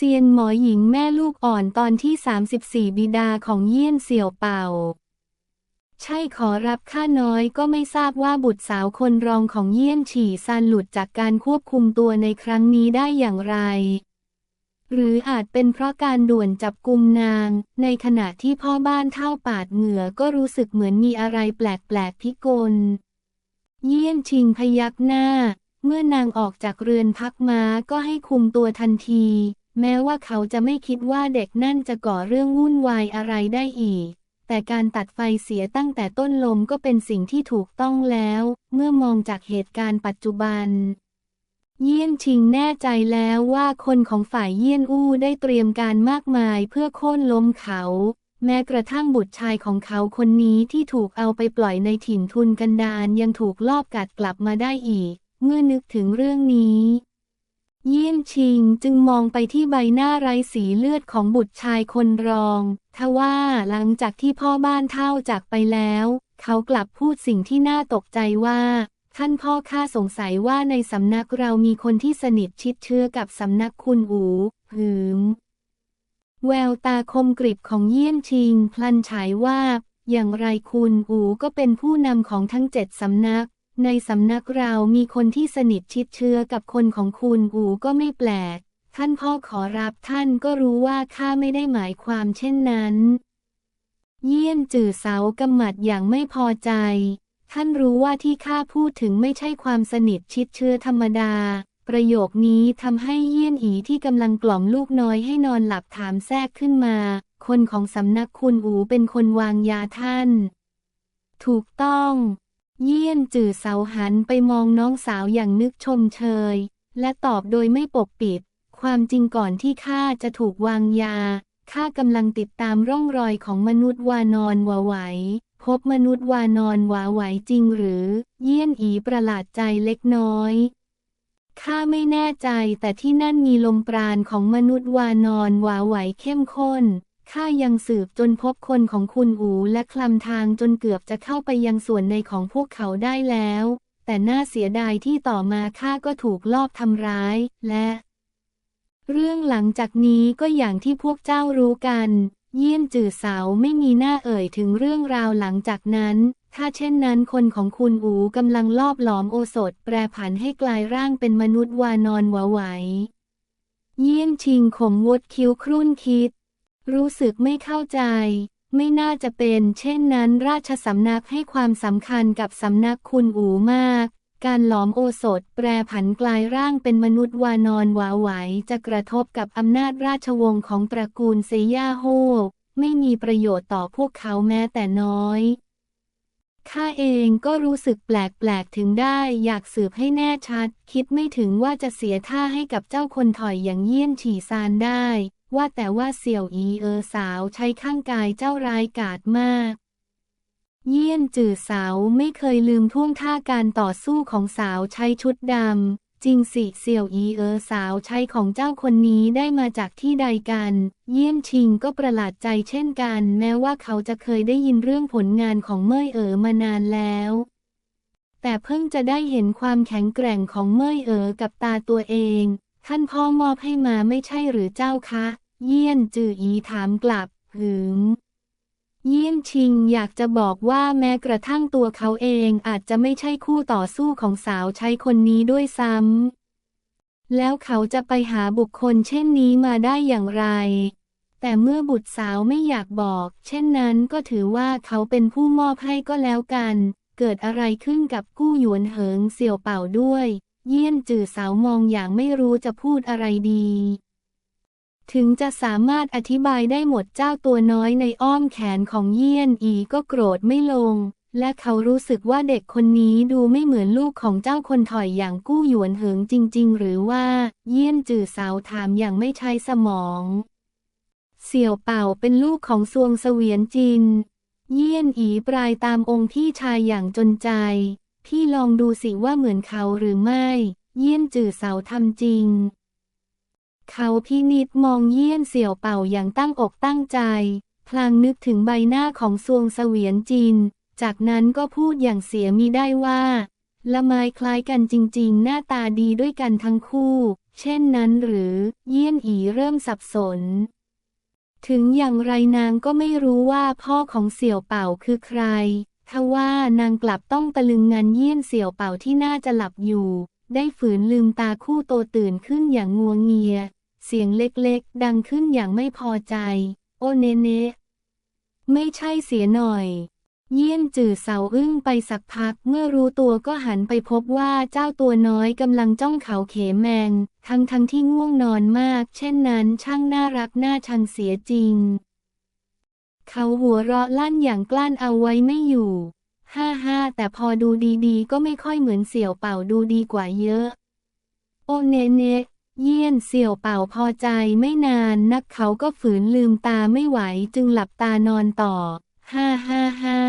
เซียนหมอหญิงแม่ลูกอ่อนตอนที่ 34 บิดาของเยี่ยนเสี่ยวเป่า ใช่ขอรับข้าน้อยก็ไม่ทราบว่าบุตรสาวคนรองของเยี่ยนฉี่ซานหลุดจากการควบคุมตัวในครั้งนี้ได้อย่างไร หรืออาจเป็นเพราะการด่วนจับกุมนาง ในขณะที่พ่อบ้านเท่าปาดเหงื่อก็รู้สึกเหมือนมีอะไรแปลกๆพิกล เยี่ยนชิงพยักหน้า เมื่อนางออกจากเรือนพักม้าก็ให้คุมตัวทันที แม้ว่าเขาจะไม่คิดว่าเด็กนั่นจะก่อเรื่องวุ่นวายอะไรได้อีก แต่การตัดไฟเสียตั้งแต่ต้นลมก็เป็นสิ่งที่ถูกต้องแล้ว เมื่อมองจากเหตุการณ์ปัจจุบัน เยี่ยนชิงแน่ใจแล้วว่าคนของฝ่ายเยี่ยนอู้ได้เตรียมการมากมายเพื่อโค่นล้มเขา แม้กระทั่งบุตรชายของเขาคนนี้ที่ถูกเอาไปปล่อยในถิ่นทุนกันดารยังถูกลอบกัดกลับมาได้อีก เมื่อนึกถึงเรื่องนี้ เยี่ยนชิงจึงมองไปที่ใบหน้าไร้สีเลือดของบุตรชายคนรองทว่าหลังจากที่พ่อบ้านเท่าจากไปแล้ว เขากลับพูดสิ่งที่น่าตกใจว่าท่านพ่อข้าสงสัยว่าในสำนักเรามีคนที่สนิทชิดเชื้อกับสำนักคุณอูหืม แววตาคมกริบของเยี่ยนชิง พลันฉายว่า อย่างไรคุณอูก็เป็นผู้นำของทั้งเจ็ดสำนัก ในสำนักเรามีคนที่สนิทชิดเชื้อกับคนของคุณอูก็ไม่แปลก ท่านพ่อขอรับท่านก็รู้ว่าข้าไม่ได้หมายความเช่นนั้น เยี่ยนจื่อเสากำหมัดอย่างไม่พอใจ ท่านรู้ว่าที่ข้าพูดถึงไม่ใช่ความสนิทชิดเชื้อธรรมดา ประโยคนี้ทำให้เยี่ยนอีที่กำลังกล่อมลูกน้อยให้นอนหลับถามแทรกขึ้นมา คนของสำนักคุณอูเป็นคนวางยาท่าน ถูกต้อง เยี่ยนจื่อเสาหันไปมองน้องสาวอย่างนึกชมเชย และตอบโดยไม่ปกปิด ความจริงก่อนที่ข้าจะถูกวางยาข้ากำลังติดตามร่องรอยของมนุษย์วานอนวาไหว พบมนุษย์วานอนวาไหวจริงหรือ เยี่ยนอีประหลาดใจเล็กน้อยข้าไม่แน่ใจแต่ที่นั่นมีลมปราณของมนุษย์วานอนวาไหวเข้มข้น ข้ายังสืบจนพบคนของคุณอูและคลำทางจนเกือบจะเข้าไปยังส่วนในของพวกเขาได้แล้ว แต่น่าเสียดายที่ต่อมาข้าก็ถูกลอบทำร้าย และ เรื่องหลังจากนี้ก็อย่างที่พวกเจ้ารู้กัน เยี่ยนจื่อเสาไม่มีหน้าเอ่ยถึงเรื่องราวหลังจากนั้น ถ้าเช่นนั้นคนของคุณอูกำลังลอบหลอมโอสถ แปรผันให้กลายร่างเป็นมนุษย์วานอนหวาไหว เยี่ยนชิงขมวดคิ้วครุ่นคิด รู้สึกไม่เข้าใจ ไม่น่าจะเป็น เช่นนั้น ราชสำนักให้ความสำคัญกับสำนักคุณอูมาก การหลอมโอสถแปรผันกลายร่างเป็นมนุษย์วานอนหวาไหวจะกระทบกับอำนาจราชวงศ์ของตระกูลเซย่าโฮไม่มีประโยชน์ต่อพวกเขาแม้แต่น้อยข้าเองก็รู้สึกแปลกๆถึงได้อยากสืบให้แน่ชัด คิดไม่ถึงว่าจะเสียท่าให้กับเจ้าคนถอยอย่างเยี่ยนฉี่ซานได้ ว่าแต่ว่าเสี่ยวอีเออสาวใช้ข้างกายเจ้าร้ายกาจมาก เยี่ยนจื่อสาวไม่เคยลืมท่วงท่าการต่อสู้ของสาวใช้ชุดดำจริงสิเสี่ยวอีเออสาวใช้ของเจ้าคนนี้ได้มาจากที่ใดกัน เยี่ยนชิงก็ประหลาดใจเช่นกัน แม้ว่าเขาจะเคยได้ยินเรื่องผลงานของเม่ยเอ๋อมานานแล้วแต่เพิ่งจะได้เห็นความแข็งแกร่งของเม่ยเอ๋อกับตาตัวเอง ท่านพ่อมอบให้มาไม่ใช่หรือเจ้าคะ เยี่ยนจื่ออีถามกลับหืมเยี่ยนชิงอยากจะบอกว่าแม้กระทั่งตัวเขาเองอาจจะไม่ใช่คู่ต่อสู้ของสาวใช้คนนี้ด้วยซ้ำ แล้วเขาจะไปหาบุคคลเช่นนี้มาได้อย่างไร แต่เมื่อบุตรสาวไม่อยากบอก เช่นนั้นก็ถือว่าเขาเป็นผู้มอบให้ก็แล้วกัน เกิดอะไรขึ้นกับกู้หยวนเหิงเสี่ยวเป่าด้วย เยี่ยนจื่อสาวมองอย่างไม่รู้จะพูดอะไรดี ถึงจะสามารถอธิบายได้หมดเจ้าตัวน้อยในอ้อมแขนของเยี่ยนอีก็โกรธไม่ลง และเขารู้สึกว่าเด็กคนนี้ดูไม่เหมือนลูกของเจ้าคนถอยอย่างกู้หยวนเหิงจริง ๆ หรือว่า เยี่ยนจื่อสาวถามอย่างไม่ใช้สมอง เสี่ยวเป่าเป็นลูกของซวงเสวียนจิน เยี่ยนอีปลายตามองค์พี่ชายอย่างจนใจ พี่ลองดูสิว่าเหมือนเขาหรือไม่ เยี่ยนจื่อเสาทำจริง เขาพินิจมองเยี่ยนเสี่ยวเป่าอย่างตั้งอกตั้งใจ พลางนึกถึงใบหน้าของซวงเสวียนจิน จากนั้นก็พูดอย่างเสียมีได้ว่า ละไมคล้ายกันจริง ๆ หน้าตาดีด้วยกันทั้งคู่ เช่นนั้นหรือ เยี่ยนอีเริ่มสับสนถึงอย่างไรนางก็ไม่รู้ว่าพ่อของเสี่ยวเป่าคือใคร ทว่านางกลับต้องตะลึงงานเยี่ยนเสี่ยวเป่าที่น่าจะหลับอยู่ ได้ฝืนลืมตาคู่โตตื่นขึ้นอย่างงัวงเงีย เสียงเล็กๆ ดังขึ้นอย่างไม่พอใจ โอเนเนไม่ใช่เสียหน่อย เยี่ยนจื่อเสาอึ้งไปสักพัก เมื่อรู้ตัวก็หันไปพบว่าเจ้าตัวน้อยกำลังจ้องเขาเขแมง ทั้งทั้งที่ง่วงนอนมาก เช่นนั้นช่างน่ารักน่าชังเสียจริง เขาหัวเราะลั่นอย่างกลั้นเอาไว้ไม่อยู่ ฮ่าฮ่าแต่พอดูดีๆ ก็ไม่ค่อยเหมือนเสี่ยวเป่าดูดีกว่าเยอะ โอเนเนเยี่ยนเสี่ยวเป่าพอใจไม่นานนักเขาก็ฝืนลืมตาไม่ไหวจึงหลับตานอนต่อ ฮ่าฮ่าฮ่า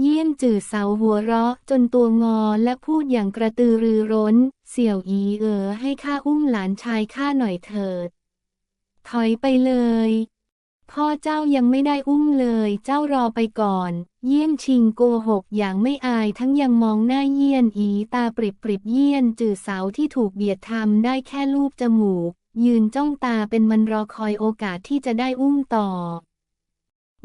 เยี่ยนจื่อเสาหัวเราะจนตัวงอและพูดอย่างกระตือรือร้น เสี่ยวอีเอ๋อให้ข้าอุ้มหลานชายข้าหน่อยเถิด ถอยไปเลย พ่อเจ้ายังไม่ได้อุ้มเลย เจ้ารอไปก่อน เยี่ยนชิงโกหกอย่างไม่อายทั้งยังมองหน้าเยี่ยนอีตาปริบปริบเยี่ยนจื่อเสาที่ถูกเบียดทำได้แค่ลูบจมูก ยืนจ้องตาเป็นมันรอคอยโอกาสที่จะได้อุ้มต่อ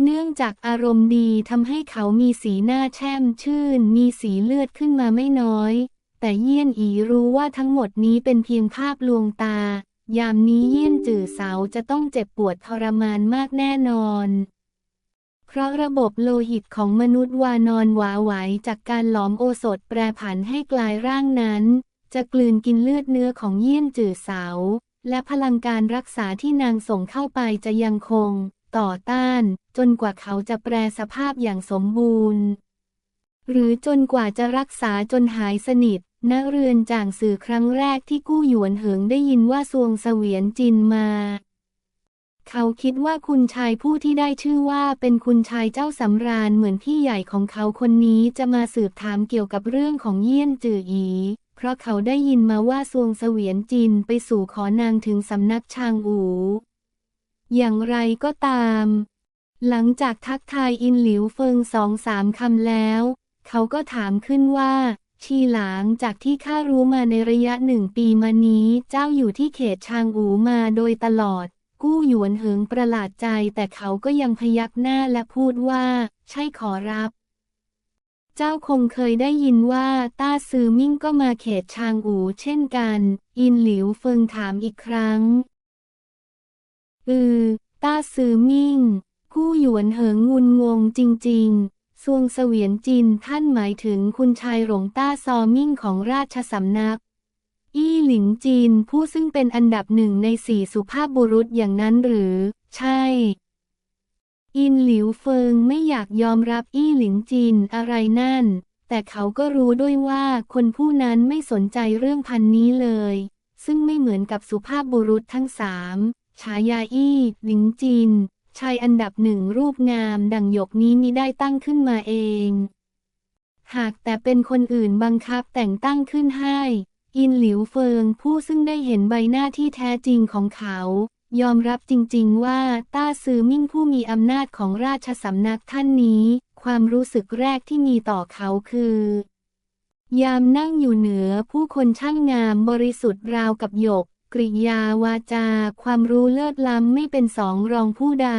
เนื่องจากอารมณ์ดีทำให้เขามีสีหน้าแช่มชื่น มีสีเลือดขึ้นมาไม่น้อย แต่เยี่ยนอีรู้ว่าทั้งหมดนี้เป็นเพียงภาพลวงตา ยามนี้เยี่ยนจื่อเสาจะต้องเจ็บปวดทรมานมากแน่นอน เพราะระบบโลหิตของมนุษย์วานอนหวาไหวจากการหลอมโอสถแปรผันให้กลายร่างนั้น จะกลืนกินเลือดเนื้อของเยี่ยนจื่อเสา และพลังการรักษาที่นางส่งเข้าไปจะยังคง ต่อต้าน จนกว่าเขาจะแปรสภาพอย่างสมบูรณ์ หรือจนกว่าจะรักษาจนหายสนิท ณเรือนจ่างสื่อครั้งแรกที่กู้หยวนเหิงได้ยินว่าซวงเสวียนจินมา เขาคิดว่าคุณชายผู้ที่ได้ชื่อว่าเป็นคุณชายเจ้าสำราญเหมือนพี่ใหญ่ของเขาคนนี้จะมาสืบถามเกี่ยวกับเรื่องของเยี่ยนจืออีเพราะเขาได้ยินมาว่าซวงเสวียนจินไปสู่ขอนางถึงสำนักชางอู อย่างไรก็ตาม หลังจากทักทายอินหลิวเฟิงสองสามคำแล้ว เขาก็ถามขึ้นว่า ชีหลางจากที่ข้ารู้มาในระยะหนึ่งปีมานี้เจ้าอยู่ที่เขตชางอูมาโดยตลอด กู้หยวนเหิงประหลาดใจแต่เขาก็ยังพยักหน้าและพูดว่า ใช่ขอรับ เจ้าคงเคยได้ยินว่าต้าซือมิ่งก็มาเขตชางอูเช่นกัน อินหลิวเฟิงถามอีกครั้ง อือ ต้าซือมิ่ง กู้หยวนเหิงงุนงงจริง ๆ ซวงเสวียนจินท่านหมายถึงคุณชายหลงต้าซอมิ่งของราชสำนัก อี้หลิงจีนผู้ซึ่งเป็นอันดับหนึ่งในสี่สุภาพบุรุษอย่างนั้นหรือ ใช่ อินหลิวเฟิงไม่อยากยอมรับอี้หลิงจีนอะไรนั่น แต่เขาก็รู้ด้วยว่าคนผู้นั้นไม่สนใจเรื่องพันนี้เลย ซึ่งไม่เหมือนกับสุภาพบุรุษทั้งสามฉายาอี้หลิงจีน ชายอันดับหนึ่งรูปงามดังหยกนี้มิได้ตั้งขึ้นมาเอง หากแต่เป็นคนอื่นบังคับแต่งตั้งขึ้นให้ อินหลิวเฟิงผู้ซึ่งได้เห็นใบหน้าที่แท้จริงของเขา ยอมรับจริงๆว่าต้าซือมิ่งผู้มีอำนาจของราชสำนักท่านนี้ ความรู้สึกแรกที่มีต่อเขาคือ ยามนั่งอยู่เหนือผู้คนช่างงามบริสุทธิ์ราวกับหยก กริยาวาจา ความรู้เลิศล้ำไม่เป็นสองรองผู้ใด